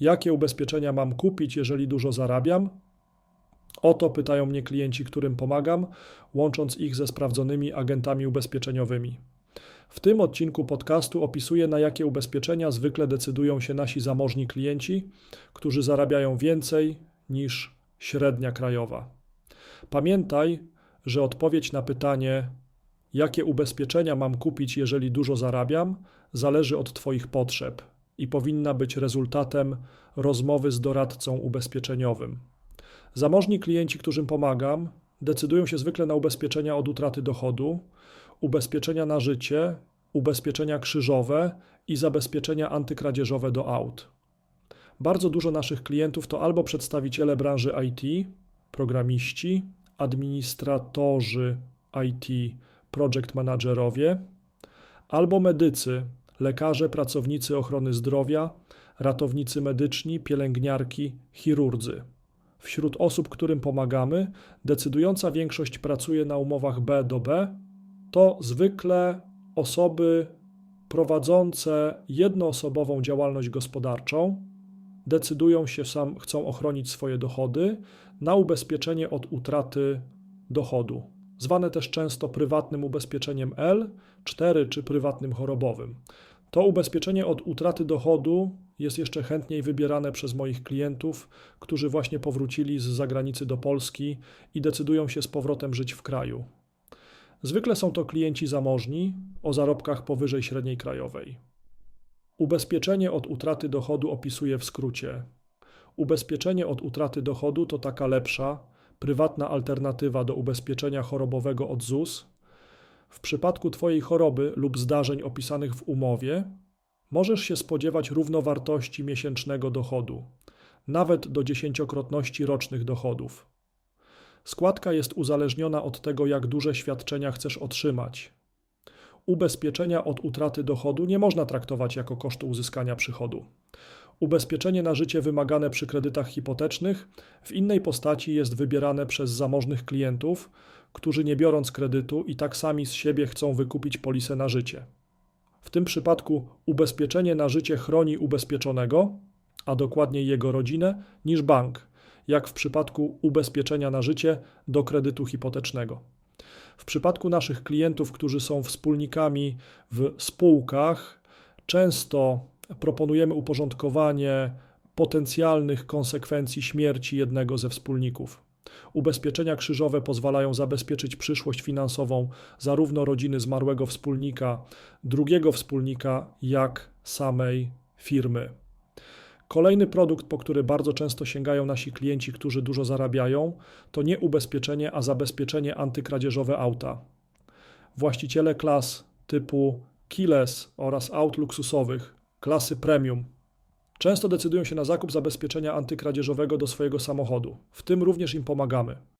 Jakie ubezpieczenia mam kupić, jeżeli dużo zarabiam? O to pytają mnie klienci, którym pomagam, łącząc ich ze sprawdzonymi agentami ubezpieczeniowymi. W tym odcinku podcastu opisuję, na jakie ubezpieczenia zwykle decydują się nasi zamożni klienci, którzy zarabiają więcej niż średnia krajowa. Pamiętaj, że odpowiedź na pytanie, jakie ubezpieczenia mam kupić, jeżeli dużo zarabiam, zależy od Twoich potrzeb i powinna być rezultatem rozmowy z doradcą ubezpieczeniowym. Zamożni klienci, którym pomagam, decydują się zwykle na ubezpieczenia od utraty dochodu, ubezpieczenia na życie, ubezpieczenia krzyżowe i zabezpieczenia antykradzieżowe do aut. Bardzo dużo naszych klientów to albo przedstawiciele branży IT, programiści, administratorzy IT, project managerowie, albo medycy, lekarze, pracownicy ochrony zdrowia, ratownicy medyczni, pielęgniarki, chirurdzy. Wśród osób, którym pomagamy, decydująca większość pracuje na umowach B do B. To zwykle osoby prowadzące jednoosobową działalność gospodarczą, decydują się sam, chcą ochronić swoje dochody na ubezpieczenie od utraty dochodu, zwane też często prywatnym ubezpieczeniem L, 4 czy prywatnym chorobowym. To ubezpieczenie od utraty dochodu jest jeszcze chętniej wybierane przez moich klientów, którzy właśnie powrócili z zagranicy do Polski i decydują się z powrotem żyć w kraju. Zwykle są to klienci zamożni o zarobkach powyżej średniej krajowej. Ubezpieczenie od utraty dochodu opisuję w skrócie. Ubezpieczenie od utraty dochodu to taka lepsza, prywatna alternatywa do ubezpieczenia chorobowego od ZUS. W przypadku Twojej choroby lub zdarzeń opisanych w umowie, możesz się spodziewać równowartości miesięcznego dochodu, nawet do dziesięciokrotności rocznych dochodów. Składka jest uzależniona od tego, jak duże świadczenia chcesz otrzymać. Ubezpieczenia od utraty dochodu nie można traktować jako kosztu uzyskania przychodu. Ubezpieczenie na życie wymagane przy kredytach hipotecznych w innej postaci jest wybierane przez zamożnych klientów, którzy nie biorąc kredytu i tak sami z siebie chcą wykupić polisę na życie. W tym przypadku ubezpieczenie na życie chroni ubezpieczonego, a dokładniej jego rodzinę, niż bank, jak w przypadku ubezpieczenia na życie do kredytu hipotecznego. W przypadku naszych klientów, którzy są wspólnikami w spółkach, często proponujemy uporządkowanie potencjalnych konsekwencji śmierci jednego ze wspólników. Ubezpieczenia krzyżowe pozwalają zabezpieczyć przyszłość finansową zarówno rodziny zmarłego wspólnika, drugiego wspólnika, jak samej firmy. Kolejny produkt, po który bardzo często sięgają nasi klienci, którzy dużo zarabiają, to nie ubezpieczenie, a zabezpieczenie antykradzieżowe auta. Właściciele klas typu Keyless oraz aut luksusowych, klasy premium, często decydują się na zakup zabezpieczenia antykradzieżowego do swojego samochodu. W tym również im pomagamy.